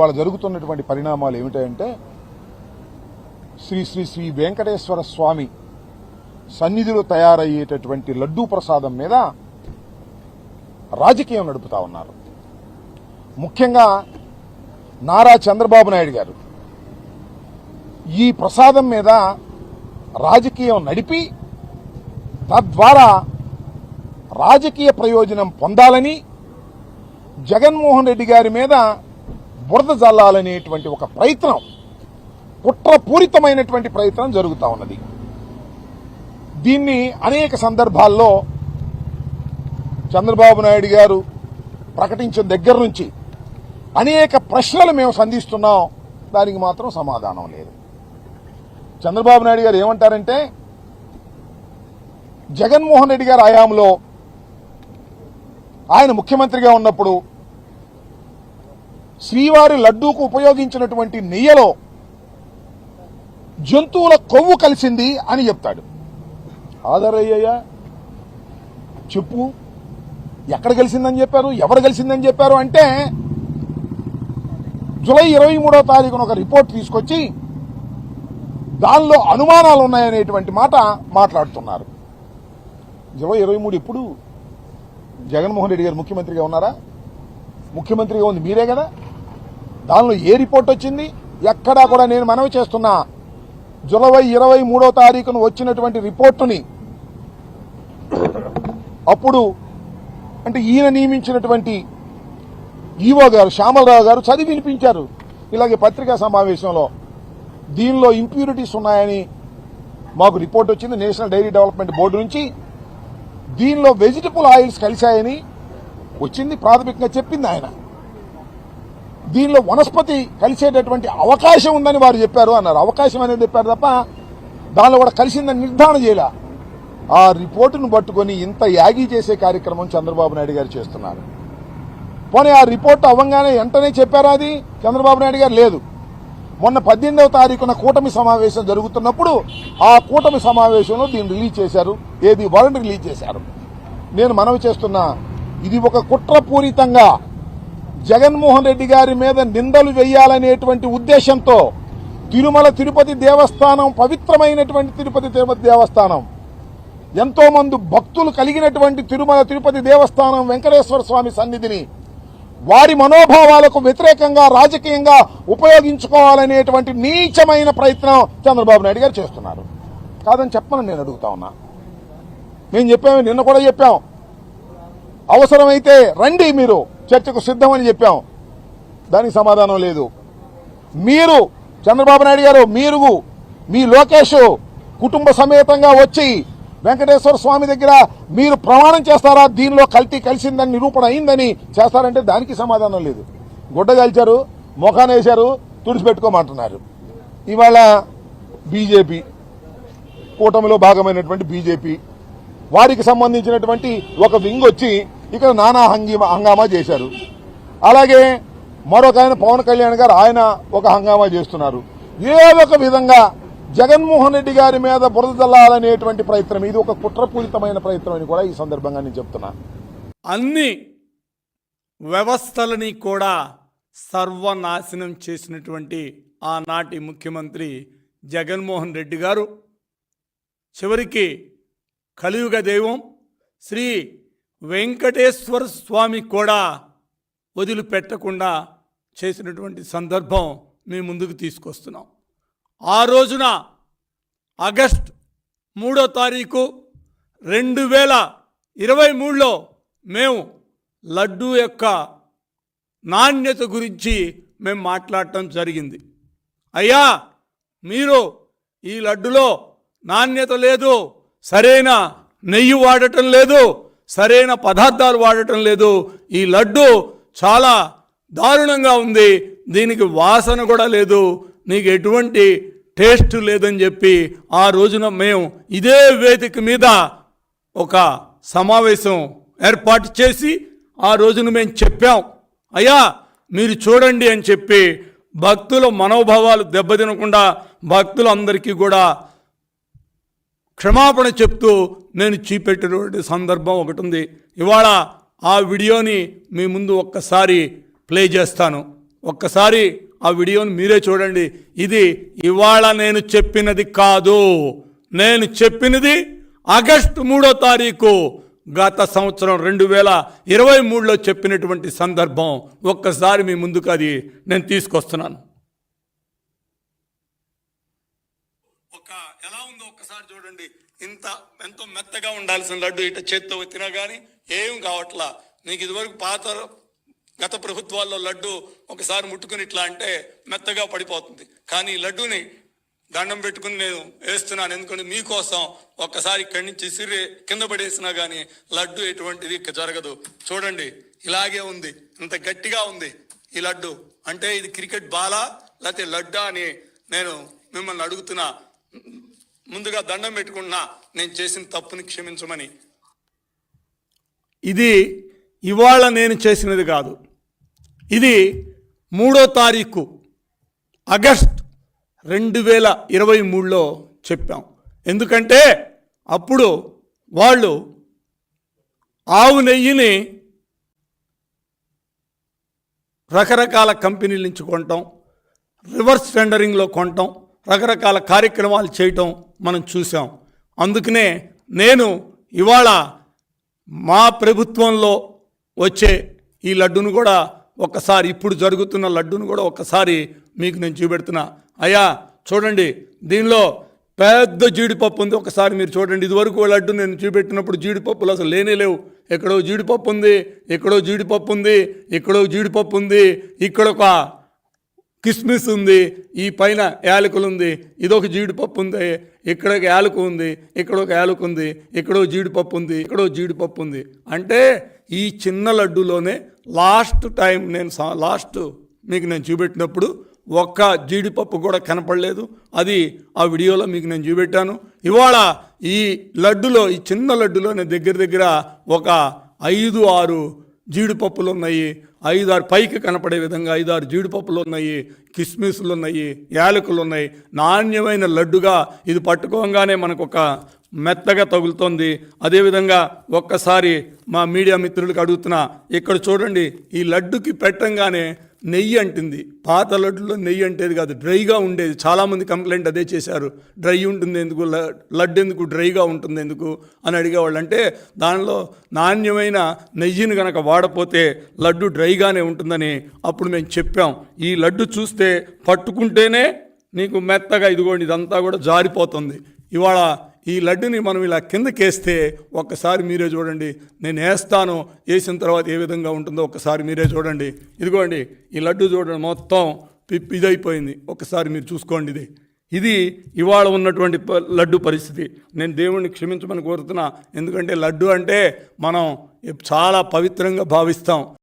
ఇవాళ జరుగుతున్నటువంటి పరిణామాలు ఏమిటంటే శ్రీ శ్రీ శ్రీ వెంకటేశ్వర స్వామి సన్నిధిలో తయారయ్యేటటువంటి లడ్డూ ప్రసాదం మీద రాజకీయం నడుపుతా ఉన్నారు. ముఖ్యంగా నారా చంద్రబాబు నాయుడు గారు ఈ ప్రసాదం మీద రాజకీయం నడిపి తద్వారా రాజకీయ ప్రయోజనం పొందాలని జగన్మోహన్ రెడ్డి గారి మీద బురద జల్లాలనేటువంటి ఒక ప్రయత్నం కుట్రపూరితమైనటువంటి ప్రయత్నం జరుగుతా ఉన్నది. దీన్ని అనేక సందర్భాల్లో చంద్రబాబు నాయుడు గారు ప్రకటించిన దగ్గర నుంచి అనేక ప్రశ్నలు మేము సంధిస్తున్నాం. దానికి మాత్రం సమాధానం లేదు. చంద్రబాబు నాయుడు గారు ఏమంటారంటే జగన్మోహన్ రెడ్డి గారి హయాంలో ఆయన ముఖ్యమంత్రిగా ఉన్నప్పుడు శ్రీవారి లడ్డూకు ఉపయోగించినటువంటి నెయ్యలో జంతువుల కొవ్వు కలిసింది అని చెప్తాడు. ఆధారయ్యా చెప్పు ఎక్కడ కలిసిందని చెప్పారు ఎవరు కలిసిందని చెప్పారు అంటే జూలై ఇరవై మూడో తారీఖున ఒక రిపోర్ట్ తీసుకొచ్చి దానిలో అనుమానాలు ఉన్నాయనేటువంటి మాట మాట్లాడుతున్నారు. జూలై ఇరవై మూడు ఇప్పుడు జగన్మోహన్ రెడ్డి గారు ముఖ్యమంత్రిగా ఉన్నారా? ముఖ్యమంత్రిగా ఉంది మీరే కదా? దానిలో ఏ రిపోర్ట్ వచ్చింది? ఎక్కడా కూడా నేను మనవి చేస్తున్నా. జులై ఇరవై మూడో తారీఖున వచ్చినటువంటి రిపోర్టుని అప్పుడు అంటే ఈయన నియమించినటువంటి ఈవో గారు శ్యామలరావు గారు చదివి వినిపించారు. ఇలాగే పత్రికా సమావేశంలో. దీనిలో ఇంప్యూరిటీస్ ఉన్నాయని మాకు రిపోర్ట్ వచ్చింది. నేషనల్ డైరీ డెవలప్మెంట్ బోర్డు నుంచి. దీనిలో వెజిటబుల్ ఆయిల్స్ కలిశాయని వచ్చింది. ప్రాథమికంగా చెప్పింది ఆయన. దీనిలో వనస్పతి కలిసేటటువంటి అవకాశం ఉందని వారు చెప్పారు అన్నారు. అవకాశం అనేది చెప్పారు తప్ప దానిలో కూడా కలిసిందని నిర్ధారణ చేయలే. ఆ రిపోర్టును పట్టుకొని ఇంత యాగి చేసే కార్యక్రమం చంద్రబాబు నాయుడు గారు చేస్తున్నారు. పోనీ ఆ రిపోర్ట్ అవ్వగానే వెంటనే చెప్పారా అది? చంద్రబాబు నాయుడు గారు లేదు. మొన్న పద్దెనిమిదవ తారీఖున కూటమి సమావేశం జరుగుతున్నప్పుడు ఆ కూటమి సమావేశంలో దీన్ని రిలీజ్ చేశారు. ఏది? వరల్డ్ రిలీజ్ చేశారు. నేను మనవి చేస్తున్నా ఇది ఒక కుట్రపూరితంగా జగన్మోహన్ రెడ్డి గారి మీద నిందలు వేయాలనేటువంటి ఉద్దేశంతో తిరుమల తిరుపతి దేవస్థానం పవిత్రమైనటువంటి తిరుపతి తిరుపతి దేవస్థానం ఎంతోమంది భక్తులు కలిగినటువంటి తిరుమల తిరుపతి దేవస్థానం వెంకటేశ్వర స్వామి సన్నిధిని వారి మనోభావాలకు వ్యతిరేకంగా రాజకీయంగా ఉపయోగించుకోవాలనేటువంటి నీచమైన ప్రయత్నం చంద్రబాబు నాయుడు గారు చేస్తున్నారు. కాదని చెప్పమని నేను అడుగుతా ఉన్నా. మేము చెప్పాము నిన్న కూడా చెప్పాం. అవసరమైతే రండి మీరు. చర్చకు సిద్ధమని చెప్పాం. దానికి సమాధానం లేదు. మీరు చంద్రబాబు నాయుడు గారు మీరు మీ లోకేష్ కుటుంబ సమేతంగా వచ్చి వెంకటేశ్వర స్వామి దగ్గర మీరు ప్రమాణం చేస్తారా? దీనిలో కల్తీ కలిసిందని నిరూపణ అయిందని చేస్తారంటే దానికి సమాధానం లేదు. గుడ్డ కలిచారు ముఖాన్ని వేశారు తుడిచిపెట్టుకోమంటున్నారు. ఇవాళ బీజేపీ కూటమిలో భాగమైనటువంటి బీజేపీ వారికి సంబంధించినటువంటి ఒక వింగ్ వచ్చి ఇక్కడ నానా హంగీమా హంగామా చేశారు. అలాగే మరొక ఆయన పవన్ కళ్యాణ్ గారు ఆయన ఒక హంగామా చేస్తున్నారు. ఏదో ఒక విధంగా జగన్మోహన్ రెడ్డి గారి మీద బురద జల్లాలనేటువంటి ప్రయత్నం ఇది ఒక కుట్రపూరితమైన ప్రయత్నం అని కూడా ఈ సందర్భంగా నేను చెప్తున్నా. అన్ని వ్యవస్థలని కూడా సర్వనాశనం చేసినటువంటి ఆనాటి ముఖ్యమంత్రి జగన్మోహన్ రెడ్డి గారు చివరికి కలియుగ దైవం శ్రీ వెంకటేశ్వర స్వామి కూడా వదిలిపెట్టకుండా చేసినటువంటి సందర్భం మీ ముందుకు తీసుకొస్తున్నాం. ఆ రోజున ఆగస్ట్ మూడో తారీఖు రెండు వేల ఇరవై మూడులో మేము లడ్డూ యొక్క నాణ్యత గురించి మేము మాట్లాడటం జరిగింది. అయ్యా మీరు ఈ లడ్డులో నాణ్యత లేదు సరైన నెయ్యి వాడటం లేదు సరైన పదార్థాలు వాడటం లేదు. ఈ లడ్డు చాలా దారుణంగా ఉంది. దీనికి వాసన కూడా లేదు. నీకు ఎటువంటి టేస్ట్ లేదని చెప్పి ఆ రోజున మేము ఇదే వేదిక మీద ఒక సమావేశం ఏర్పాటు చేసి ఆ రోజున మేము చెప్పాం. అయ్యా మీరు చూడండి అని చెప్పి భక్తుల మనోభావాలు దెబ్బతినకుండా భక్తులందరికీ కూడా క్షమాపణ చెప్తూ నేను చూపెట్టినటువంటి సందర్భం ఒకటి ఉంది. ఇవాళ ఆ వీడియోని మీ ముందు ఒక్కసారి ప్లే చేస్తాను. ఒక్కసారి ఆ వీడియోని మీరే చూడండి. ఇది ఇవాళ నేను చెప్పినది కాదు. నేను చెప్పినది ఆగస్టు మూడో తారీఖు గత సంవత్సరం రెండు వేల ఇరవై మూడులో చెప్పినటువంటి సందర్భం. ఒక్కసారి మీ ముందుకు అది నేను తీసుకొస్తున్నాను ఒక ఎలా ఉందో ఒక్కసారి చూడండి. ఇంత ఎంతో మెత్తగా ఉండాల్సిన లడ్డు ఇట చేత్తో వచ్చినా కానీ ఏం కావట్లా. నీకు ఇదివరకు పాత గత ప్రభుత్వాల్లో లడ్డు ఒకసారి ముట్టుకుని ఇట్లా అంటే మెత్తగా పడిపోతుంది. కానీ ఈ లడ్డుని దండం పెట్టుకుని నేను వేస్తున్నాను. ఎందుకంటే మీకోసం ఒక్కసారి ఇక్కడి నుంచి సిరి కింద పడేసినా కానీ లడ్డు ఎటువంటిది ఇక జరగదు. చూడండి ఇలాగే ఉంది. ఇంత గట్టిగా ఉంది ఈ లడ్డు. అంటే ఇది క్రికెట్ బాలా లేకపోతే లడ్డా అని నేను మిమ్మల్ని అడుగుతున్నా. ముందుగా దండం పెట్టుకున్నా నేను చేసిన తప్పుని క్షమించమని. ఇది ఇవాళ నేను చేసినది కాదు. ఇది మూడో తారీఖు ఆగస్ట్ రెండు వేల ఇరవై మూడులో చెప్పాం. ఎందుకంటే అప్పుడు వాళ్ళు ఆవు నెయ్యిని రకరకాల కంపెనీల నుంచి కొనటం రివర్స్ టెండరింగ్లో కొనటం రకరకాల కార్యక్రమాలు చేయటం మనం చూసాం అందుకనే నేను ఇవాళ మా ప్రభుత్వంలో వచ్చే ఈ లడ్డును కూడా ఒక్కసారి ఇప్పుడు జరుగుతున్న లడ్డును కూడా ఒక్కసారి మీకు నేను చూపెడుతున్నా. అయ్యా చూడండి దీనిలో పెద్ద జీడిపప్పు ఉంది. ఒకసారి మీరు చూడండి ఇదివరకు లడ్డు నేను చూపెట్టినప్పుడు జీడిపప్పులు అసలు లేనే లేవు. ఎక్కడో జీడిపప్పు ఉంది ఎక్కడో జీడిపప్పు ఉంది ఎక్కడో జీడిపప్పు ఉంది ఇక్కడ ఒక కిస్మిస్ ఉంది ఈ పైన యాలకులు ఉంది ఇదొక జీడిపప్పు ఉంది ఇక్కడ ఒక యాలకు ఉంది ఇక్కడ ఒక యాలకు ఉంది ఇక్కడో జీడిపప్పు ఉంది ఇక్కడో జీడిపప్పు ఉంది. అంటే ఈ చిన్న లడ్డులోనే లాస్ట్ టైం నేను లాస్ట్ మీకు నేను చూపెట్టినప్పుడు ఒక్క జీడిపప్పు కూడా కనపడలేదు. అది ఆ వీడియోలో మీకు నేను చూపెట్టాను. ఇవాళ ఈ లడ్డులో ఈ చిన్న లడ్డులోనే దగ్గర దగ్గర ఒక ఐదు ఆరు జీడిపప్పులు ఉన్నాయి ఐదారు పైకి కనపడే విధంగా ఐదారు జీడిపప్పులు ఉన్నాయి కిస్మిస్లు ఉన్నాయి యాలకులు ఉన్నాయి నాణ్యమైన లడ్డుగా ఇది పట్టుకోగానే మనకు ఒక మెత్తగా తగులుతోంది. అదేవిధంగా ఒక్కసారి మా మీడియా మిత్రులకు అడుగుతున్నా ఇక్కడ చూడండి ఈ లడ్డుకి పెట్టంగానే నెయ్యి అంటుంది. పాత లడ్డులో నెయ్యి అంటేది కాదు డ్రైగా ఉండేది. చాలామంది కంప్లైంట్ అదే చేశారు. డ్రై ఉంటుంది ఎందుకు? ల- లడ్డు ఎందుకు? డ్రైగా ఉంటుంది ఎందుకు? అని అడిగేవాళ్ళు. అంటే దానిలో నాణ్యమైన నెయ్యిని కనుక వాడపోతే లడ్డు డ్రైగానే ఉంటుందని అప్పుడు మేము చెప్పాం. ఈ లడ్డు చూస్తే పట్టుకుంటేనే నీకు మెత్తగా ఇదిగోండి ఇదంతా కూడా జారిపోతుంది. ఇవాళ ఈ లడ్డుని మనం ఇలా కిందకేస్తే ఒక్కసారి మీరే చూడండి నేను వేస్తాను వేసిన తర్వాత ఏ విధంగా ఉంటుందో ఒక్కసారి మీరే చూడండి. ఇదిగోండి ఈ లడ్డు చూడండి మొత్తం పిప్పి ఇదైపోయింది. ఒకసారి మీరు చూసుకోండి ఇది. ఇది ఇవాళ ఉన్నటువంటి ప- లడ్డు పరిస్థితి. నేను దేవుణ్ణి క్షమించమని కోరుతున్నా. ఎందుకంటే లడ్డు అంటే మనం చాలా పవిత్రంగా భావిస్తాం.